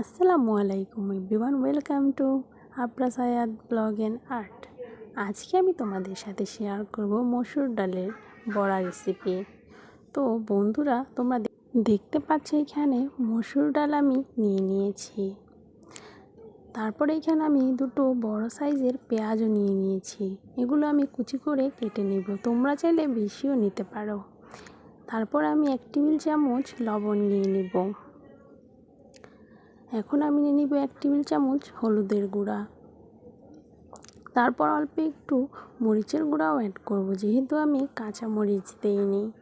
আসসালামু আলাইকুম everyone, welcome to Abra Sayad blog and art. আজকে আমি তোমাদের সাথে শেয়ার করব মসুর ডালের বড়া রেসিপি তো বন্ধুরা, তোমরা দেখতে পাচ্ছ এখানে মসুর ডাল আমি নিয়ে নিয়েছি। তারপরে এখানে আমি দুটো বড় সাইজের পেঁয়াজও নিয়ে নিয়েছি। এগুলো আমি কুচি করে কেটে নেব। তোমরা চাইলে বেশিও নিতে পারো। তারপর আমি এক টেবিল চামচ লবণ নিয়ে নেব। এখন আমি নিয়ে নিব এক টেবিল চামচ হলুদের গুঁড়া। তারপর অল্প একটু মরিচের গুঁড়াও অ্যাড করব, যেহেতু আমি কাঁচা মরিচ দিইনি।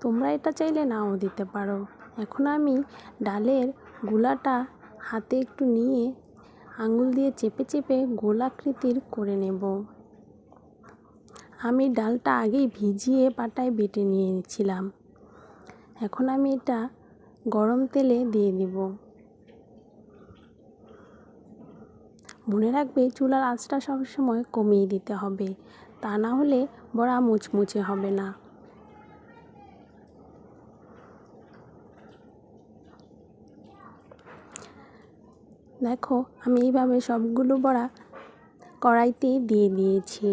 তোমরা এটা চাইলে নাও দিতে পারো। এখন আমি ডালের গুলাটা হাতে একটু নিয়ে আঙুল দিয়ে চেপে চেপে গোলাকৃতির করে নেব। আমি ডালটা আগেই ভিজিয়ে পাটায় বেটে নিয়েছিলাম। এখন আমি এটা গরম তেলে দিয়ে দিব। মনে রাখবে চুলার আঁচটা সবসময় কমিয়ে দিতে হবে। তা না হলে বড়া মুচমুচে হবে না। দেখো, আমি এইভাবে সবগুলো বড়া কড়াইতে দিয়ে দিয়েছি।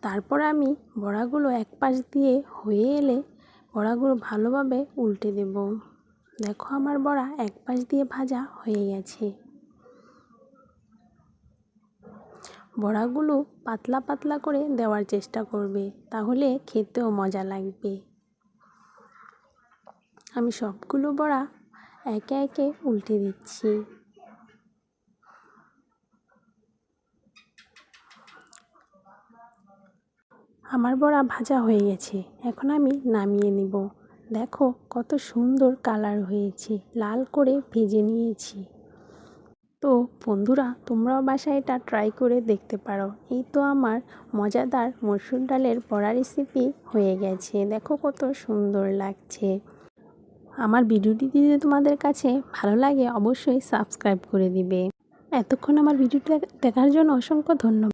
তারপর আমি বড়াগুলো এক পাশ দিয়ে হয়ে এলে বড়াগুলো ভালোভাবে উল্টে দেব। দেখো আমার বড়া এক পাশ দিয়ে ভাজা হয়ে গেছে। বড়াগুলো পাতলা পাতলা করে দেওয়ার চেষ্টা করবে, তাহলে খেতেও মজা লাগবে। আমি সবগুলো বড়া একে একে উল্টে দিচ্ছি। আমার বড়া ভাজা হয়ে গেছে, এখন আমি নামিয়ে নিব। দেখো কত সুন্দর কালার হয়েছে, লাল করে ভেজে নিয়েছি। তো বন্ধুরা, তোমরাও বাসায় এটা ট্রাই করে দেখতে পারো। এই তো আমার মজাদার মসুর ডালের বড়া রেসিপি হয়ে গেছে। দেখো কত সুন্দর লাগছে। আমার ভিডিওটি যদি তোমাদের কাছে ভালো লাগে, অবশ্যই সাবস্ক্রাইব করে দিবে। এতক্ষণ আমার ভিডিওটি দেখার জন্য অসংখ্য ধন্যবাদ।